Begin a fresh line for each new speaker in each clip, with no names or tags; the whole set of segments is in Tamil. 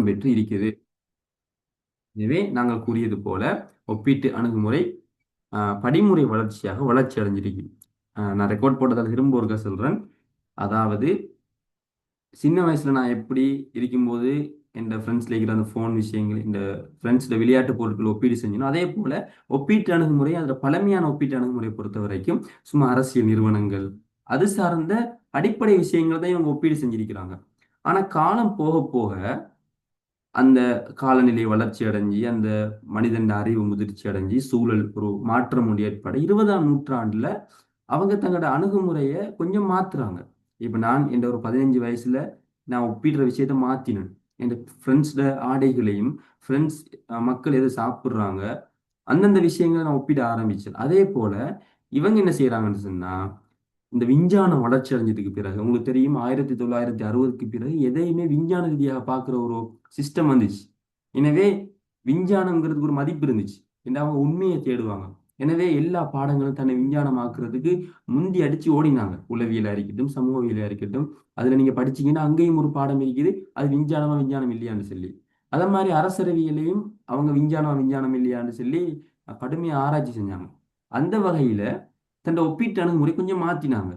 மாற்றம் பெற்று இருக்கிறது. எனவே நாங்கள் கூறியது போல ஒப்பீட்டு அணுகுமுறை படிமுறை வளர்ச்சியாக வளர்ச்சி அடைஞ்சிருக்கு நான் ரெக்கார்ட் போட்டதால் திரும்ப ஒருக்க சொல்றேன். அதாவது சின்ன வயசுல நான் எப்படி இருக்கும்போது இந்த ஃப்ரெண்ட்ஸ்ல இருக்கிற அந்த ஃபோன் விஷயங்கள் இந்த ஃப்ரெண்ட்ஸ்ல விளையாட்டு பொருட்கள் ஒப்பீடு செஞ்சணும் அதே போல ஒப்பீட்டு அணுகுமுறை அதுல பழமையான ஒப்பீட்டு அணுகுமுறையை பொறுத்த வரைக்கும் சும்மா அரசியல் நிறுவனங்கள் அது சார்ந்த அடிப்படை விஷயங்கள் தான் இவங்க ஒப்பீடு செஞ்சிருக்கிறாங்க. ஆனா காலம் போக போக அந்த காலநிலை வளர்ச்சி அடைஞ்சி அந்த மனிதன் அறிவு முதிர்ச்சி அடைஞ்சி சூழல் ஒரு மாற்றம் ஏற்பட இருபதாம் நூற்றாண்டுல அவங்க தங்களோட அணுகுமுறையை கொஞ்சம் மாத்துறாங்க. இப்போ நான் என்ற ஒரு பதினஞ்சு வயசுல நான் ஒப்பிடுற விஷயத்த மாத்தினேன். என் ஃப்ரெண்ட்ஸோட ஆடைகளையும் ஃப்ரெண்ட்ஸ் மக்கள் எதை சாப்பிட்றாங்க அந்தந்த விஷயங்களை நான் ஒப்பிட ஆரம்பிச்சேன். அதே போல இவங்க என்ன செய்யறாங்கன்னு சொன்னா இந்த விஞ்ஞானம் வளர்ச்சி அடைஞ்சதுக்கு பிறகு உங்களுக்கு தெரியும் ஆயிரத்தி தொள்ளாயிரத்தி அறுபதுக்கு பிறகு எதையுமே விஞ்ஞான ரீதியாக பார்க்குற ஒரு சிஸ்டம் வந்துச்சு. எனவே விஞ்ஞானம்ங்கிறதுக்கு ஒரு மதிப்பு இருந்துச்சு. என்று அவங்க உண்மையை தேடுவாங்க. எனவே எல்லா பாடங்களும் தன்னை விஞ்ஞானமாக்குறதுக்கு முந்தி அடிச்சு ஓடினாங்க. உளவியலா இருக்கட்டும் சமூகவியலா இருக்கட்டும். அதுல நீங்க படிச்சீங்கன்னா அங்கேயும் ஒரு பாடம் இருக்குது. அது விஞ்ஞானமா விஞ்ஞானம் இல்லையான்னு சொல்லி. அதே மாதிரி அரசரவியலையும் அவங்க விஞ்ஞானமா விஞ்ஞானம் இல்லையான்னு சொல்லி கடுமையாக ஆராய்ச்சி செஞ்சாங்க. அந்த வகையில தன்னோட ஒப்பீட்டு அணுகுமுறை கொஞ்சம் மாத்தினாங்க.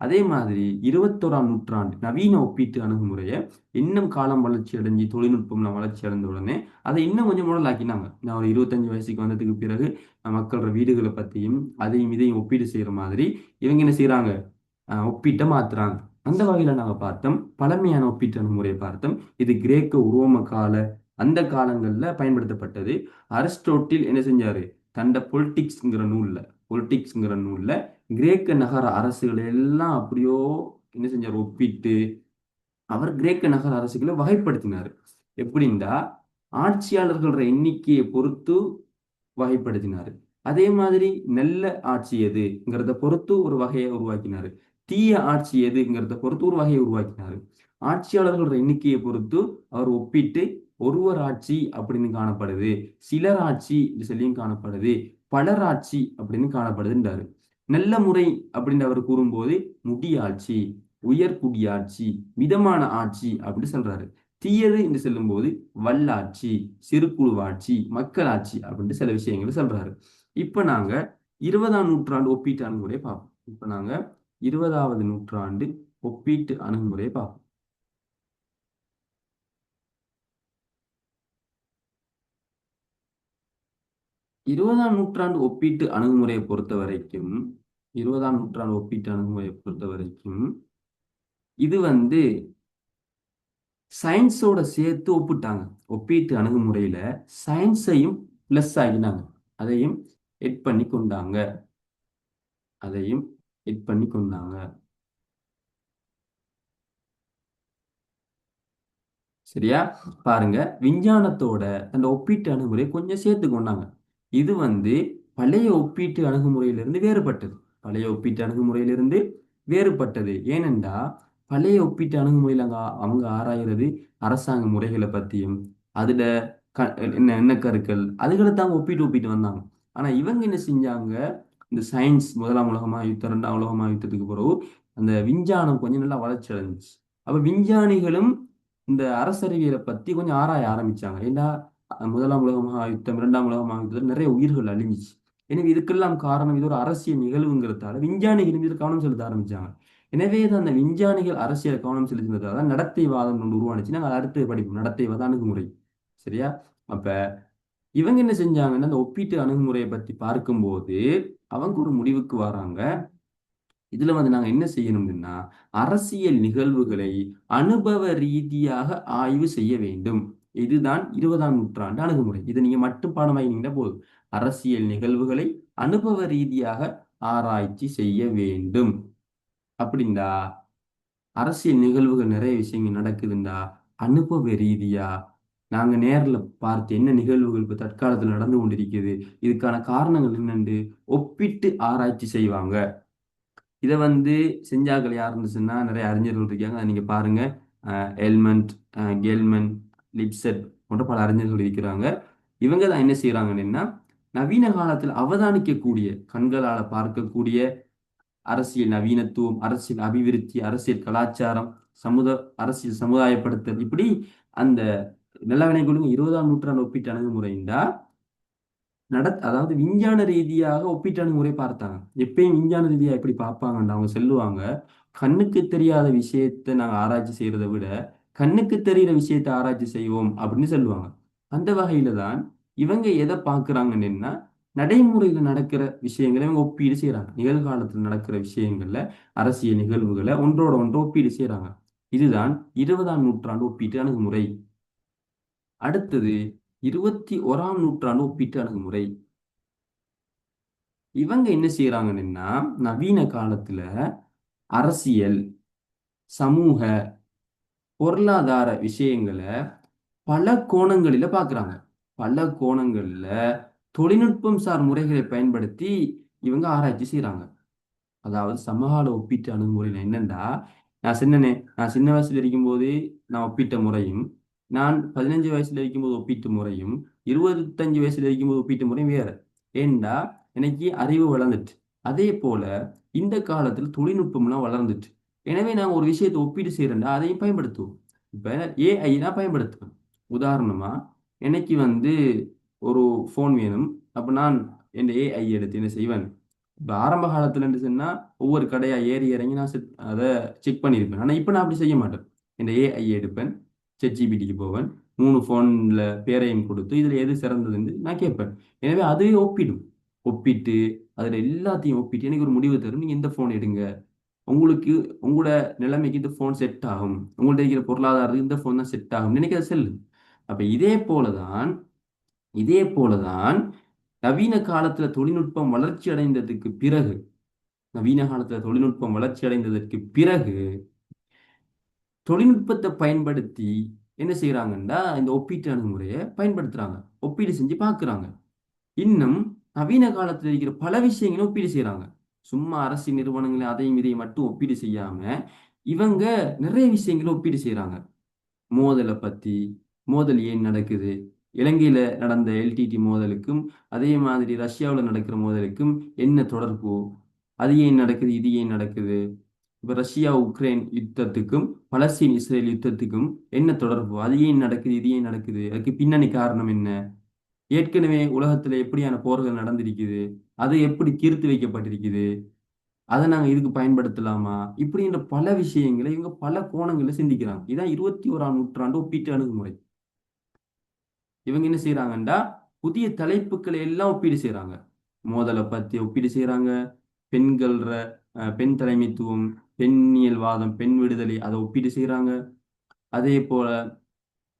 அதே மாதிரி இருபத்தோராம் நூற்றாண்டு நவீன ஒப்பீட்டு அணுகுமுறையை இன்னும் காலம் வளர்ச்சி அடைஞ்சு தொழில்நுட்பம் வளர்ச்சி அடைந்த உடனே அதை இன்னும் கொஞ்சம் முடலாக்கினாங்க நான் ஒரு இருபத்தஞ்சு வயசுக்கு வந்ததுக்கு பிறகு மக்களோட வீடுகளை பற்றியும் அதையும் இதையும் ஒப்பீடு செய்யற மாதிரி இவங்க என்ன செய்யறாங்க ஒப்பீட்டை மாத்துறாங்க. அந்த வகையில நாங்க பார்த்தோம். பழமையான ஒப்பீட்டு அணுகுமுறையை பார்த்தோம். இது கிரேக்க உரோம கால அந்த காலங்கள்ல பயன்படுத்தப்பட்டது. அரிஸ்டோட்டில் என்ன செஞ்சாரு? தண்ட பொலிட்டிக்ஸ்ங்கிற நூல்ல பொலிட்டிக்ஸ்ங்கிற நூலில் கிரேக்க நகர அரசுகளை எல்லாம் அப்படியோ என்ன செஞ்சார்? ஒப்பிட்டு அவர் கிரேக்க நகர அரசுகளை வகைப்படுத்தினார். எப்படின்னா ஆட்சியாளர்கள எண்ணிக்கையை பொறுத்து வகைப்படுத்தினார். அதே மாதிரி நல்ல ஆட்சி எதுங்கிறத பொறுத்து ஒரு வகையை உருவாக்கினார். தீய ஆட்சி எதுங்கிறத பொறுத்து ஒரு வகையை உருவாக்கினார். ஆட்சியாளர்களோட எண்ணிக்கையை பொறுத்து அவர் ஒப்பிட்டு ஒருவர் ஆட்சி அப்படின்னு காணப்படுது சிலர் ஆட்சி சொல்லியும் காணப்படுது பலராட்சி அப்படின்னு காணப்படுதுன்றாரு. நல்ல முறை அப்படின்னு அவர் கூறும்போது முடியாட்சி உயர்குடியாட்சி மிதமான ஆட்சி அப்படின்னு சொல்றாரு. தீயது என்று சொல்லும்போது வல்லாட்சி சிறுகுழுவாட்சி மக்களாட்சி அப்படின்ட்டு சில விஷயங்களை சொல்றாரு. இப்ப நாங்க இருபதாம் நூற்றாண்டு ஒப்பீட்டு அணுகுமுறையை பார்ப்போம். இப்ப நாங்க இருபதாவது நூற்றாண்டு ஒப்பீட்டு அணுகுமுறையை பார்ப்போம். இருபதாம் நூற்றாண்டு ஒப்பீட்டு அணுகுமுறையை பொறுத்த வரைக்கும் இருபதாம் நூற்றாண்டு ஒப்பீட்டு அணுகுமுறையை பொறுத்த வரைக்கும் இது வந்து சயின்ஸோட சேர்த்து ஒப்பிட்டாங்க. ஒப்பீட்டு அணுகுமுறையில சயின்ஸையும் பிளஸ் ஆகினாங்க அதையும் எட் பண்ணி கொண்டாங்க. அதையும் எட் பண்ணி கொண்டாங்க. சரியா? பாருங்க. விஞ்ஞானத்தோட அந்த ஒப்பீட்டு அணுகுமுறை கொஞ்சம் சேர்த்து கொண்டாங்க. இது வந்து பழைய ஒப்பீட்டு அணுகுமுறையிலிருந்து வேறுபட்டது. பழைய ஒப்பீட்டு அணுகுமுறையிலிருந்து வேறுபட்டது. ஏனென்றா பழைய ஒப்பீட்டு அணுகுமுறையில் அங்க அவங்க ஆராயிறது அரசாங்க முறைகளை பற்றியும் அதில் க என்ன எண்ணக்கருக்கள் அதுகளை தான் ஒப்பிட்டு ஒப்பிட்டு வந்தாங்க. ஆனால் இவங்க என்ன செஞ்சாங்க? இந்த சயின்ஸ் முதலாம் உலகமாக யுத்தம் ரெண்டாம் உலகமாக யுத்தத்துக்கு பிறகு அந்த விஞ்ஞானம் கொஞ்சம் நல்லா வளர்ச்சி அடைஞ்சிச்சு. அப்போ விஞ்ஞானிகளும் இந்த அரசறிவியலை பற்றி கொஞ்சம் ஆராய ஆரம்பித்தாங்க ஏன்னா முதலாம் உலக மகா யுத்தம் இரண்டாம் உலக மகா யுத்தத்தில் நிறைய உயிர்கள் அழிஞ்சிச்சு. எனவே இதுக்கெல்லாம் காரணம் இது ஒரு அரசியல் நிகழ்வுங்கிறதால விஞ்ஞானிகள் மீது கவனம் செலுத்த ஆரம்பிச்சாங்க. எனவே தான் அந்த விஞ்ஞானிகள் அரசியல் கவனம் செலுத்தினதால நடத்தைவாதம் ஒன்று உருவானுச்சு. நாங்கள் அடுத்து படிப்போம் நடத்தைவாத அணுகுமுறை. சரியா? அப்ப இவங்க என்ன செஞ்சாங்கன்னா அந்த ஒப்பீட்டு அணுகுமுறையை பத்தி பார்க்கும்போது அவங்க ஒரு முடிவுக்கு வராங்க. இதுல வந்து நாங்க என்ன செய்யணும்னா அரசியல் நிகழ்வுகளை அனுபவ ரீதியாக ஆய்வு செய்ய வேண்டும். இதுதான் இருபதாம் நூற்றாண்டு அணுகுமுறை. இதை நீங்க மட்டும் பாடமாயினீங்கன்னா போதும். அரசியல் நிகழ்வுகளை அனுபவ ரீதியாக ஆராய்ச்சி செய்ய வேண்டும். அப்படின்டா அரசியல் நிகழ்வுகள் நிறைய விஷயங்கள் நடக்குதுண்டா அனுபவ ரீதியா? நாங்க நேரில் பார்த்து என்ன நிகழ்வுகள் இப்போ தற்காலத்தில் நடந்து கொண்டிருக்கிறது? இதுக்கான காரணங்கள் என்னென்று ஒப்பிட்டு ஆராய்ச்சி செய்வாங்க. இதை வந்து செஞ்சாக்கள் யார் இருந்துச்சுன்னா நிறைய அறிஞர்கள் இருக்காங்க. அதை நீங்க பாருங்க. எல்மெண்ட் கெல்மெண்ட் லிப்செட் போன்ற பல அறிஞர்கள் இருக்கிறாங்க. இவங்க தான் என்ன செய்யறாங்கன்னா நவீன காலத்தில் அவதானிக்கக்கூடிய கண்களால் பார்க்கக்கூடிய அரசியல் நவீனத்துவம் அரசியல் அபிவிருத்தி அரசியல் கலாச்சாரம் சமுத அரசியல் சமுதாயப்படுத்தல் இப்படி அந்த நல்லா வினைக்கொள்ளுங்க இருபதாம் நூற்றாண்டு ஒப்பீட்டு அணுகுமுறைண்டா நட அதாவது விஞ்ஞான ரீதியாக ஒப்பீட்டு அணுகுமுறை பார்த்தாங்க. எப்பயும் விஞ்ஞான ரீதியாக எப்படி பார்ப்பாங்கன்னு அவங்க சொல்லுவாங்க. கண்ணுக்கு தெரியாத விஷயத்தை நாங்கள் ஆராய்ச்சி செய்யறதை விட கண்ணுக்கு தெரிகிற விஷயத்தை ஆராய்ச்சி செய்வோம் அப்படின்னு சொல்லுவாங்க. அந்த வகையில தான் இவங்க எதை பார்க்குறாங்கன்னு நடைமுறையில் நடக்கிற விஷயங்களை இவங்க ஒப்பீடு செய்கிறாங்க நிகழ்காலத்தில் நடக்கிற விஷயங்கள்ல அரசியல் நிகழ்வுகளை ஒன்றோட ஒன்று ஒப்பீடு செய்கிறாங்க இதுதான் இருபதாம் நூற்றாண்டு ஒப்பீட்டு அணுகுமுறை. அடுத்தது இருபத்தி ஓராம் நூற்றாண்டு ஒப்பீட்டு அணுகுமுறை. இவங்க என்ன செய்யறாங்கன்னா நவீன காலத்துல அரசியல் சமூக பொருளாதார விஷயங்களை பல கோணங்களில பாக்குறாங்க. பல கோணங்கள்ல தொழில்நுட்பம் சார் முறைகளை பயன்படுத்தி இவங்க ஆராய்ச்சி செய்யறாங்க அதாவது சமகால ஒப்பீட்டு அணுகுமுறையில் என்னென்னா நான் சின்னனே நான் சின்ன வயசுல இருக்கும்போது நான் ஒப்பிட்ட முறையும் நான் பதினஞ்சு வயசுல இருக்கும்போது ஒப்பீட்டு முறையும் இருபத்தஞ்சு வயசுல இருக்கும்போது ஒப்பீட்டு முறையும் வேற. ஏண்டா? எனக்கு அறிவு வளர்ந்துட்டு. அதே போல இந்த காலத்தில் தொழில்நுட்பம்லாம் வளர்ந்துட்டு. எனவே நாங்கள் ஒரு விஷயத்தை ஒப்பீடு செய்யறேன்டா அதையும் பயன்படுத்துவோம். இப்போ ஏஐ நான் பயன்படுத்துவேன். உதாரணமாக எனக்கு வந்து ஒரு ஃபோன் வேணும். அப்போ நான் என் ஏஐ எடுத்து என்ன செய்வேன்? இப்போ ஆரம்ப காலத்தில் என்ன சொன்னால் ஒவ்வொரு கடையாக ஏறி இறங்கி நான் செட் அதை செக் பண்ணியிருப்பேன். ஆனால் இப்போ நான் அப்படி செய்ய மாட்டேன். என் ஏஐ எடுப்பேன் செட்ஜிபிடிக்கு போவேன் மூணு ஃபோனில் பேரையும் கொடுத்து இதில் எது சிறந்ததுன்னு நான் கேட்பேன். எனவே அதுவே ஒப்பிடும். ஒப்பிட்டு அதில் எல்லாத்தையும் ஒப்பிட்டு எனக்கு ஒரு முடிவு தரும். நீங்கள் இந்த ஃபோன் எடுங்க உங்களுக்கு உங்களோட நிலைமைக்கு இந்த ஃபோன் செட் ஆகும். உங்கள்ட்ட இருக்கிற பொருளாதாரத்துக்கு இந்த ஃபோன் தான் செட் ஆகும். நினைக்கிற செல்லு. அப்போ இதே போல தான் இதே போலதான் நவீன காலத்தில் தொழில்நுட்பம் வளர்ச்சி அடைந்ததுக்கு பிறகு நவீன காலத்தில் தொழில்நுட்பம் வளர்ச்சி அடைந்ததற்கு பிறகு தொழில்நுட்பத்தை பயன்படுத்தி என்ன செய்கிறாங்கன்னா இந்த ஒப்பீட்டு அணுகுமுறையை பயன்படுத்துகிறாங்க ஒப்பீடு செஞ்சு பார்க்குறாங்க. இன்னும் நவீன காலத்தில் இருக்கிற பல விஷயங்களும் ஒப்பீடு செய்கிறாங்க சும்மா அரசு நிறுவனங்களை அதையும் இதையும் மட்டும் ஒப்பீடு செய்யாம இவங்க நிறைய விஷயங்களை ஒப்பீடு செய்யறாங்க மோதலை பத்தி மோதல் ஏன் நடக்குது? இலங்கையில நடந்த எல்டிடி மோதலுக்கும் அதே மாதிரி ரஷ்யாவில் நடக்கிற மோதலுக்கும் என்ன தொடர்பு? அது ஏன் நடக்குது? இது ஏன் நடக்குது? இப்போ ரஷ்யா உக்ரைன் யுத்தத்துக்கும் பலஸ்தீன் இஸ்ரேல் யுத்தத்துக்கும் என்ன தொடர்பு? அது ஏன் நடக்குது? இது ஏன் நடக்குது? அதுக்கு பின்னணி காரணம் என்ன? ஏற்கனவே உலகத்துல எப்படியான போர்கள் நடந்திருக்குது? அது எப்படி தீர்த்து வைக்கப்பட்டிருக்குது? அதை நாங்கள் இதுக்கு பயன்படுத்தலாமா? இப்படின்ற பல விஷயங்களை இவங்க பல கோணங்களில் சிந்திக்கிறாங்க. இதான் இருபத்தி ஓராம் நூற்றாண்டு ஒப்பீட்டு அணுகுமுறை. இவங்க என்ன செய்யறாங்கண்டா புதிய தலைப்புகளை எல்லாம் ஒப்பீடு செய்யறாங்க மோதலை பத்தி ஒப்பீடு செய்யறாங்க பெண்கள்ற பெண் தலைமைத்துவம் பெண்ணியல் வாதம் பெண் விடுதலை அதை ஒப்பீடு செய்யறாங்க அதே போல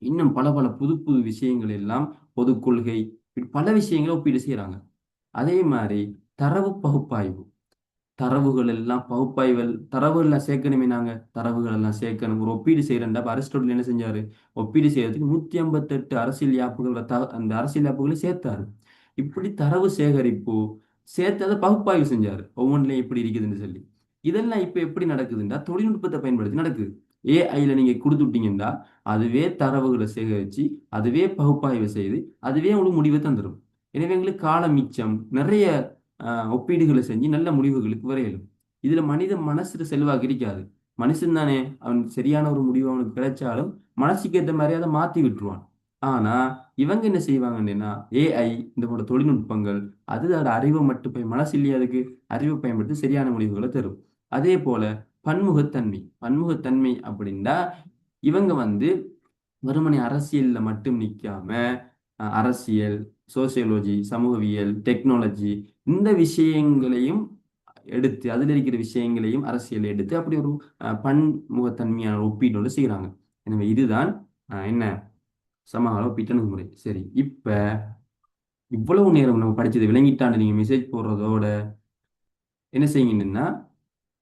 இன்னும் பல பல புது புது விஷயங்கள் எல்லாம் பொது கொள்கை பல விஷயங்களை ஒப்பீடு செய்யறாங்க அதே மாதிரி தரவு பகுப்பாய்வு. தரவுகள் எல்லாம் பகுப்பாய்வல் தரவுகள் எல்லாம் சேர்க்கணுமே நாங்க. தரவுகள் எல்லாம் சேர்க்கணும். ஒரு ஒப்பீடு செய்யறா அரிஸ்டோட்டில் என்ன செஞ்சாரு? ஒப்பீடு செய்யறதுக்கு நூத்தி ஐம்பத்தெட்டு அரசியல் அரசியல் த அந்த அரசியல் யாப்புகளை சேர்த்தாரு. இப்படி தரவு சேகரிப்பு சேர்த்து அதை பகுப்பாய்வு செஞ்சாரு. ஒவ்வொன்றிலையும் எப்படி இருக்குதுன்னு சொல்லி. இதெல்லாம் இப்போ எப்படி நடக்குதுன்றா தொழில்நுட்பத்தை பயன்படுத்தி நடக்குது. ஏஐயில் நீங்கள் கொடுத்துட்டீங்கன்னா அதுவே தரவுகளை சேகரித்து அதுவே பகுப்பாய்வு செய்து அதுவே உங்களுக்கு முடிவை தந்துடும் எனவே எங்களுக்கு கால மிச்சம் நிறைய ஒப்பீடுகளை செஞ்சு நல்ல முடிவுகளுக்கு வரையலும் இதில் மனித மனசுல செல்வாக்கு இருக்காது. மனுஷன் தானே அவன் சரியான ஒரு முடிவு அவனுக்கு கிடைச்சாலும் மனசுக்கு ஏற்ற மாதிரி அதை மாற்றி விட்டுருவான். ஆனால் இவங்க என்ன செய்வாங்கன்னா ஏஐ இந்த போல தொழில்நுட்பங்கள் அது அதோட அறிவை மட்டும் போய் மனசு இல்லையா அதுக்கு? அறிவை பயன்படுத்தி சரியான முடிவுகளை தரும். அதே போல பன்முகத்தன்மை. பன்முகத்தன்மை அப்படின்னா இவங்க வந்து வெறுமனை அரசியல்ல மட்டும் நிற்காம அரசியல் சோசியலஜி சமூகவியல் டெக்னாலஜி இந்த விஷயங்களையும் எடுத்து அதில் இருக்கிற விஷயங்களையும் அரசியல் எடுத்து அப்படி ஒரு பன்முகத்தன்மையான ஒப்பீட்டோடு செய்கிறாங்க எனவே இதுதான் என்ன? சமகால ஒப்பீட்டு முறை சரி இப்ப இவ்வளவு நேரம் நம்ம படிச்சது விளங்கிட்டாண்டு நீங்க மெசேஜ் போடுறதோட என்ன செய்யுங்கன்னா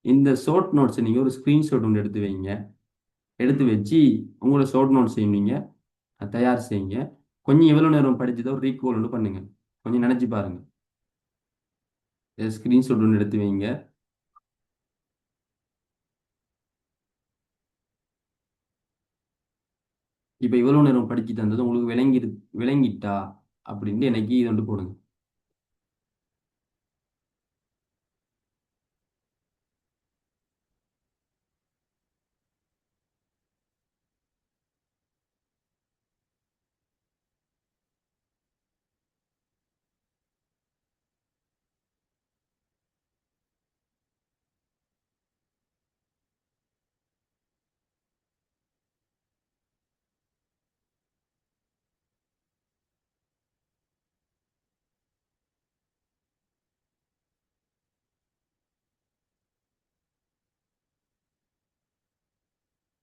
இந்த ஷோர்ட் நோட்ஸை நீங்கள் ஒரு ஸ்க்ரீன்ஷாட் ஒன்று எடுத்து வைங்க. எடுத்து வச்சு உங்களோட ஷோர்ட் நோட்ஸ் செய்வீங்க தயார் செய்யுங்க. கொஞ்சம் எவ்வளோ நேரம் படிச்சதோ ஒரு ரீகோல் ஒன்று பண்ணுங்கள் கொஞ்சம் நினச்சி பாருங்கள் ஸ்க்ரீன்ஷாட் ஒன்று எடுத்து வைங்க. இப்போ இவ்வளோ நேரம் படிச்சு தந்தது உங்களுக்கு விளங்கி விளங்கிட்டா அப்படின்ட்டு எனக்கு இது வந்து போடுங்க.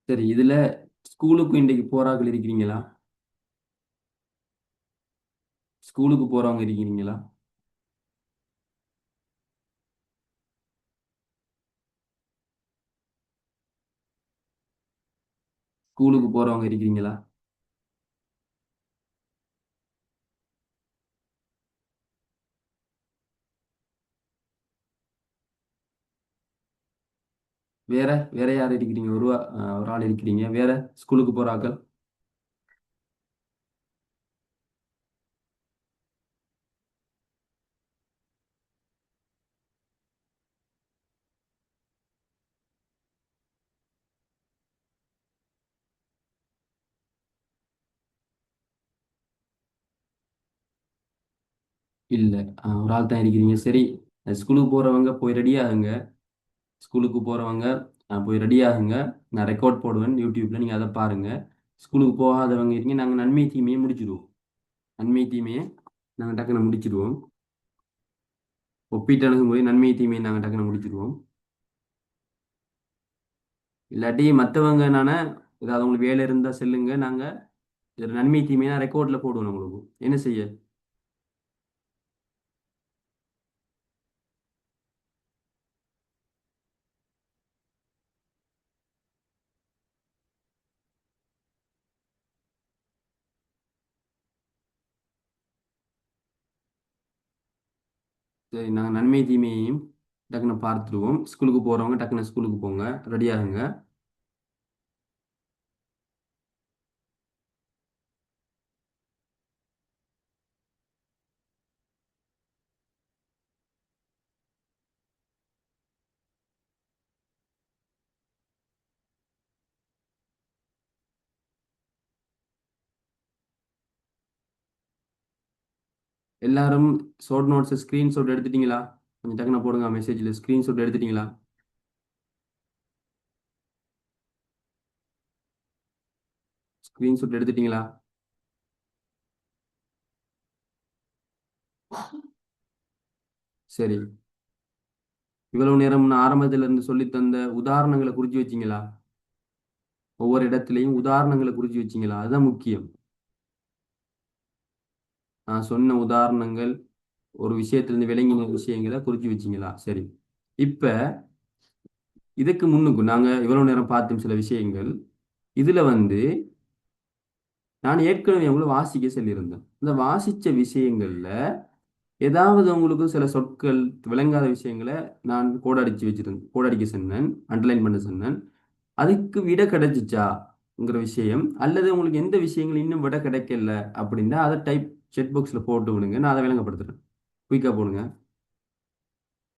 சரி இதுல ஸ்கூலுக்கு இன்றைக்கு போறார்கள் இருக்கிறீங்களா? ஸ்கூலுக்கு போறவங்க இருக்கிறீங்களா? ஸ்கூலுக்கு போறவங்க இருக்கிறீங்களா? வேற வேற யார் இருக்கிறீங்க? ஒரு ஒரு ஆள் இருக்கிறீங்க. வேற ஸ்கூலுக்கு போற இல்லை. இல்ல ஒரு ஆள் தான் இருக்கிறீங்க. சரி ஸ்கூலுக்கு போறவங்க போய் ரெடி ஆகுங்க. ஸ்கூலுக்கு போகிறவங்க போய் ரெடி ஆகுங்க. நான் ரெக்கார்ட் போடுவேன் யூடியூப்பில் நீங்கள் அதை பாருங்கள் ஸ்கூலுக்கு போகாதவங்க இருக்கீங்க நாங்கள் நன்மை தீமையை முடிச்சிடுவோம். நன்மை தீமையை நாங்கள் டக்குன்னு முடிச்சிடுவோம். ஒப்பீட்டு அணுகுமுறை நன்மை தீமையை நாங்கள் டக்குன்னு முடிச்சிடுவோம். இல்லாட்டி மற்றவங்க நான ஏதாவது உங்களுக்கு வேலை இருந்தால் செல்லுங்க. நாங்கள் இதுல நன்மை தீமையை ரெக்கார்டில் போடுவோம் உங்களுக்கு என்ன செய்ய? சரி நாங்கள் நன்மை தீமையையும் டக்குன்னு பார்த்துருவோம் ஸ்கூலுக்கு போகிறவங்க டக்குன்னு ஸ்கூலுக்கு போங்க. ரெடியாகுங்க. எல்லாரும் ஷார்ட் நோட்ஸ் ஸ்க்ரீன்ஷாட் எடுத்துட்டீங்களா? கொஞ்சம் டக்குன்னு போடுங்க மெசேஜில் ஸ்க்ரீன்ஷாட் எடுத்துட்டீங்களா? ஸ்க்ரீன்ஷாட் எடுத்துட்டீங்களா? சரி. இவ்வளவு நேரம் ஆரம்பத்தில் ஆரம்பத்துல இருந்து சொல்லி தந்த உதாரணங்களை குறிச்சு வச்சீங்களா? ஒவ்வொரு இடத்துலையும் உதாரணங்களை குறிச்சு வச்சீங்களா? அதுதான் முக்கியம். நான் சொன்ன உதாரணங்கள் ஒரு விஷயத்திலிருந்து விளங்கின விஷயங்களை குறிச்சு வச்சீங்களா? சரி. இப்ப இதுக்கு முன்னுக்கு நாங்க இவ்வளவு நேரம் பார்த்தோம் சில விஷயங்கள். இதுல வந்து நான் ஏற்கனவே உங்களை வாசிக்க சொல்லியிருந்தேன். இந்த வாசிச்ச விஷயங்கள்ல ஏதாவது உங்களுக்கு சில சொற்கள் விளங்காத விஷயங்களை நான் கோடடிச்சு வச்சிருந்தேன் கோடடிக்க சொன்னேன் அண்டர்லைன் பண்ண சொன்னேன். அதுக்கு விட கிடைச்சிச்சாங்கிற விஷயம். அல்லது உங்களுக்கு எந்த விஷயங்கள் இன்னும் விட கிடைக்கல அப்படின்னா அதை டைப் செட் பாக்ஸில் போட்டு விடுங்க. நான் அதை விளங்கப்படுத்துகிறேன் குயிக்காக போடுங்க.